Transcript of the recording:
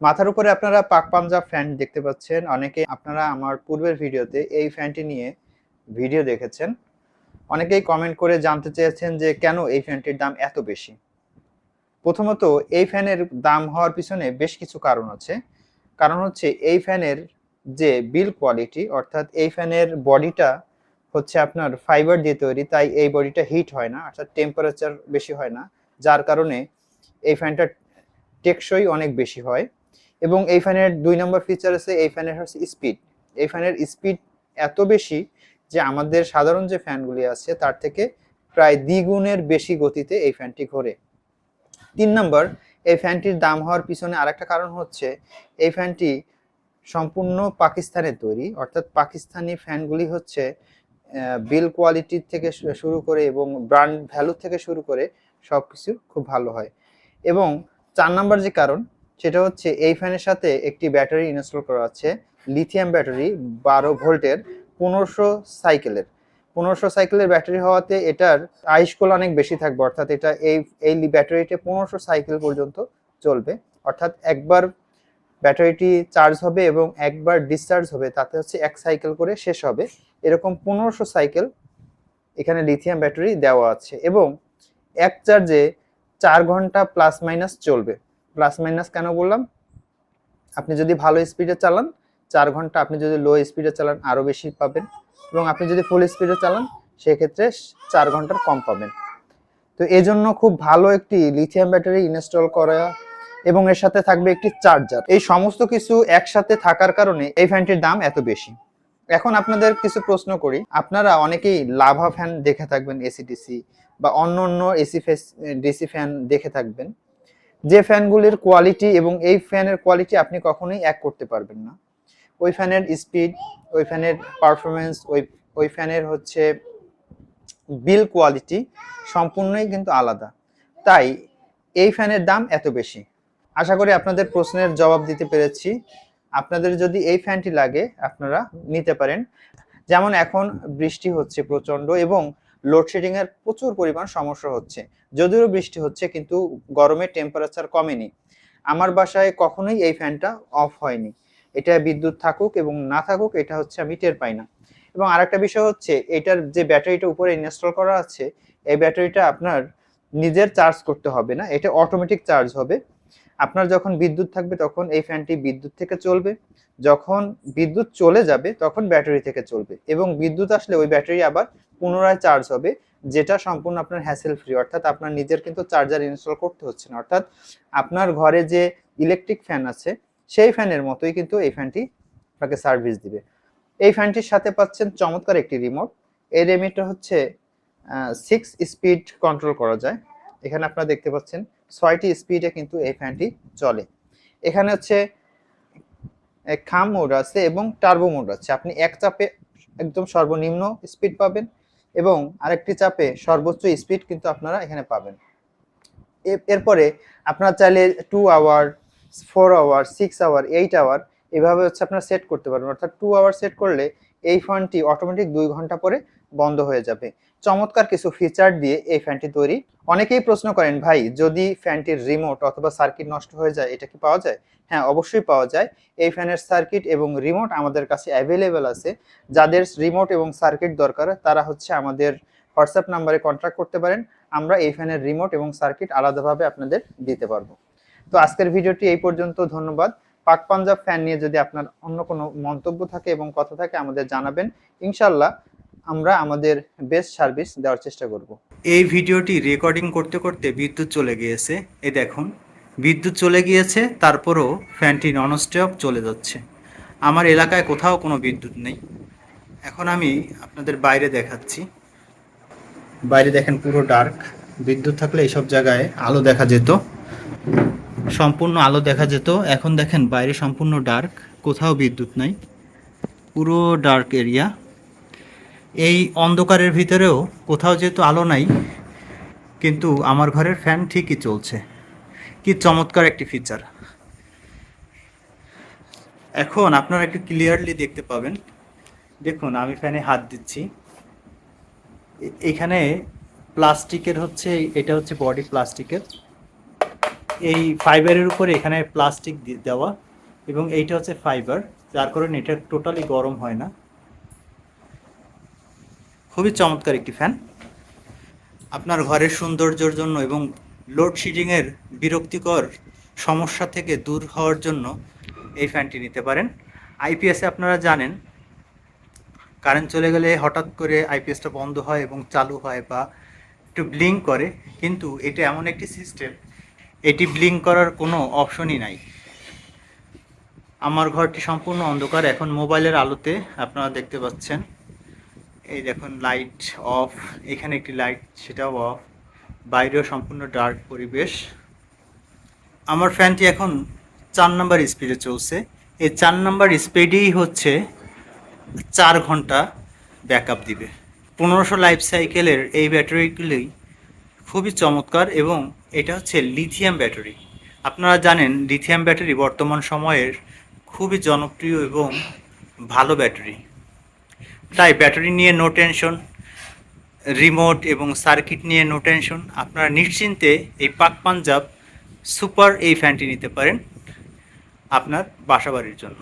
মাথার উপরে আপনারা পাক পাঞ্জাব ফ্যান দেখতে পাচ্ছেন। অনেকে আপনারা আমার পূর্বের ভিডিওতে এই ফ্যানটি নিয়ে ভিডিও দেখেছেন। অনেকেই কমেন্ট করে জানতে চেয়েছেন যে কেন এই ফ্যানটির দাম এত বেশি? প্রথমত, এই ফ্যানের দাম হওয়ার পিছনে বেশ কিছু কারণ আছে। কারণ হচ্ছে এই ফ্যানের যে বিল কোয়ালিটি অর্থাৎ এই ফ্যানের বডিটা হচ্ছে আপনার ফাইবার দিয়ে তৈরি, তাই এই বডিটা হিট হয় না, অর্থাৎ টেম্পারেচার বেশি হয় না। যার কারণে এই ফ্যানটা টেকসই অনেক বেশি হয়। এবং এই ফ্যানের দুই নম্বর ফিচার আছে, এই ফ্যানের হচ্ছে স্পিড এই ফ্যানের স্পিড এত বেশি যে আমাদের সাধারণ যে ফ্যানগুলি আছে, তার থেকে প্রায় দ্বিগুণের বেশি গতিতে এই ফ্যানটি ঘোরে। তিন নম্বর, এই ফ্যানটির দাম হওয়ার পিছনে আরেকটা কারণ হচ্ছে, এই ফ্যানটি সম্পূর্ণ পাকিস্তানের তৈরি। অর্থাৎ পাকিস্তানি ফ্যানগুলি হচ্ছে বিল কোয়ালিটির থেকে শুরু করে এবং ব্র্যান্ড ভ্যালু থেকে শুরু করে সব কিছু খুব ভালো হয়। এবং চার নাম্বার যে কারণ সেটা হচ্ছে এই ফ্যানের সাথে একটি ব্যাটারি ইনস্টল করা আছে লিথিয়াম ব্যাটারি বারো ভোল্টের, পনেরোশো সাইকেলের পনেরোশো সাইকেলের ব্যাটারি হওয়াতে এটার আইসকোল অনেক বেশি থাকবে, অর্থাৎ এটা এই এই ব্যাটারিটা পনেরোশো সাইকেল পর্যন্ত চলবে। অর্থাৎ একবার ব্যাটারিটি চার্জ হবে এবং একবার ডিসচার্জ হবে, তাতে হচ্ছে এক সাইকেল করে শেষ হবে। এরকম পনেরোশো সাইকেল এখানে লিথিয়াম ব্যাটারি দেওয়া আছে এবং এক চার্জে চার ঘণ্টা প্লাস মাইনাস চলবে। প্লাস মাইনাস কেন বললাম? আপনি যদি ভালো স্পিডে চালান, চার ঘণ্টা আপনি যদি লো স্পিডে চালান আরও বেশি পাবেন। এবং আপনি যদি ফুল স্পিডে চালান, সেক্ষেত্রে চার ঘণ্টার কম পাবেন। তো এই জন্য খুব ভালো একটি লিথিয়াম ব্যাটারি ইনস্টল করা এবং এর সাথে থাকবে একটি চার্জার এই সমস্ত কিছু একসাথে থাকার কারণে এই ফ্যানটির দাম এত বেশি। এখন আপনাদের কিছু প্রশ্ন করি। আপনারা অনেকেই লাভা ফ্যান দেখে থাকবেন এসিডিসি বা অন্য অন্য এসি ফেস ডিসি ফ্যান দেখে থাকবেন। যে ফ্যানগুলির কোয়ালিটি এবং এই ফ্যানের কোয়ালিটি আপনি কখনোই এক করতে পারবেন না। ওই ফ্যানের স্পিড ওই ফ্যানের পারফরমেন্স ওই ওই ফ্যানের হচ্ছে বিল কোয়ালিটি সম্পূর্ণই কিন্তু আলাদা। তাই এই ফ্যানের দাম এত বেশি। আশা করি আপনাদের প্রশ্নের জবাব দিতে পেরেছি। আপনাদের যদি এই ফ্যানটি লাগে, আপনারা নিতে পারেন। যেমন এখন বৃষ্টি হচ্ছে প্রচণ্ড এবং লোডশেডিং এর প্রচুর পরিমাণ সমস্যা হচ্ছে। যদিও বৃষ্টি হচ্ছে, কিন্তু গরমের টেম্পারেচার কমেনি। আমার বাসায় কখনোই এই ফ্যানটা অফ হয়নি। এটা বিদ্যুৎ থাকুক এবং না থাকুক, এটা হচ্ছে আমি টের পাই না। এবং আরেকটা বিষয় হচ্ছে, এটার যে ব্যাটারিটা উপরে ইনস্টল করা আছে, এই ব্যাটারিটা আপনার নিজের চার্জ করতে হবে না, এটা অটোমেটিক চার্জ হবে। আপনার যখন বিদ্যুৎ থাকবে, তখন এই ফ্যানটি বিদ্যুৎ থেকে চলবে। যখন বিদ্যুৎ চলে যাবে, তখন ব্যাটারি থেকে চলবে এবং বিদ্যুৎ আসলে ওই ব্যাটারি আবার পুনরায় চার্জ হবে, যেটা সম্পূর্ণ আপনার হ্যাসেল ফ্রি অর্থাৎ আপনার নিজের কিন্তু চার্জার ইনস্টল করতে হচ্ছে না। অর্থাৎ আপনার ঘরে যে ইলেকট্রিক ফ্যান আছে, সেই ফ্যানের মতোই কিন্তু এই ফ্যানটি আপনাকে সার্ভিস দিবে। এই ফ্যানটির সাথে পাচ্ছেন চমৎকার একটি রিমোট এই রিমোটটা হচ্ছে সিক্স স্পিড কন্ট্রোল করা যায়। এখানে আপনারা দেখতে পাচ্ছেন ছয়টি স্পিডে কিন্তু এই ফ্যানটি চলে। এখানে হচ্ছে খাম মোড আছে এবং টার্বো মোড আছে। আপনি এক চাপে একদম সর্বনিম্ন স্পিড পাবেন এবং আরেকটি চাপে সর্বোচ্চ স্পিড কিন্তু আপনারা এখানে পাবেন। এরপরে আপনারা চাইলে two hour four hour six hour eight hour এভাবে হচ্ছে আপনারা সেট করতে পারবেন। অর্থাৎ টু আওয়ার সেট করলে এই ফ্যানটি অটোমেটিক দুই ঘণ্টা পরে বন্ধ হয়ে যাবে। চমৎকার কিছু ফিচার দিয়ে এই ফ্যানটি তৈরি। অনেকেই প্রশ্ন করেন, ভাই, যদি ফ্যানটির রিমোট অথবা সার্কিট নষ্ট হয়ে যায়, এটা কি পাওয়া যায়? হ্যাঁ অবশ্যই পাওয়া যায়। এই ফ্যানের সার্কিট এবং রিমোট আমাদের কাছে অ্যাভেলেবেল আছে। যাদের রিমোট এবং সার্কিট দরকার, তারা হচ্ছে আমাদের হোয়াটসঅ্যাপ নাম্বারে কন্ট্যাক্ট করতে পারেন। আমরা এই ফ্যানের রিমোট এবং সার্কিট আলাদাভাবে আপনাদের দিতে পারব। তো আজকের ভিডিওটি এই পর্যন্ত। ধন্যবাদ। পাক পাঞ্জাব ফ্যান নিয়ে যদি আপনার অন্য কোনো মন্তব্য থাকে এবং কথা থাকে, আমাদের জানাবেন। ইনশাল্লাহ আমরা আমাদের বেস্ট সার্ভিস দেওয়ার চেষ্টা করব। এই ভিডিওটি রেকর্ডিং করতে করতে বিদ্যুৎ চলে গিয়েছে। এই দেখুন, বিদ্যুৎ চলে গিয়েছে, তারপরও ফ্যানটি ননস্টপ চলে যাচ্ছে। আমার এলাকায় কোথাও কোনো বিদ্যুৎ নেই। এখন আমি আপনাদের বাইরে দেখাচ্ছি। বাইরে দেখেন পুরো ডার্ক বিদ্যুৎ থাকলে এইসব জায়গায় আলো দেখা যেত। সম্পূর্ণ আলো দেখা যেত। এখন দেখেন বাইরে সম্পূর্ণ ডার্ক, কোথাও বিদ্যুৎ নাই। পুরো ডার্ক এরিয়া। এই অন্ধকারের ভিতরেও কোথাও যেহেতু আলো নাই, কিন্তু আমার ঘরের ফ্যান ঠিকই চলছে। কি চমৎকার একটি ফিচার এখন আপনারা একটু ক্লিয়ারলি দেখতে পাবেন। দেখুন, আমি ফ্যানে হাত দিচ্ছি। এখানে প্লাস্টিকের হচ্ছে, এটা হচ্ছে বডি প্লাস্টিকের। এই ফাইবারের উপরে এখানে প্লাস্টিক দেওয়া এবং এইটা হচ্ছে ফাইবার, যার কারণে এটা টোটালি গরম হয় না। খুবই চমৎকার একটি ফ্যান। আপনার ঘরের সৌন্দর্যের জন্য এবং লোডশেডিংয়ের বিরক্তিকর সমস্যা থেকে দূর হওয়ার জন্য এই ফ্যানটি নিতে পারেন। আইপিএসে আপনারা জানেন, কারেন্ট চলে গেলে হঠাৎ করে আইপিএসটা বন্ধ হয় এবং চালু হয় বা একটু ব্লিঙ্ক করে, কিন্তু এটা এমন একটি সিস্টেম এটি ব্লিঙ্ক করার কোনো অপশনই নাই। আমার ঘরটি সম্পূর্ণ অন্ধকার। এখন মোবাইলের আলোতে আপনারা দেখতে পাচ্ছেন। এই দেখুন, লাইট অফ। এখানে একটি লাইট, সেটাও অফ। বাইরেও সম্পূর্ণ ডার্ক পরিবেশ। আমার ফ্যানটি এখন চার নাম্বার স্পিডে চলছে। এই চার নাম্বার স্পিডেই হচ্ছে চার ঘণ্টা ব্যাকআপ দিবে। পনেরোশো লাইফ সাইকেলের এই ব্যাটারিগুলি খুবই চমৎকার এবং এটা হচ্ছে লিথিয়াম ব্যাটারি। আপনারা জানেন লিথিয়াম ব্যাটারি বর্তমান সময়ের খুবই জনপ্রিয় এবং ভালো ব্যাটারি। তাই ব্যাটারি নিয়ে নো টেনশন রিমোট এবং সার্কিট নিয়ে নো টেনশন আপনারা নিশ্চিন্তে এই পাক পাঞ্জাব সুপার এই ফ্যানটি নিতে পারেন আপনার বাসাবাড়ির জন্য।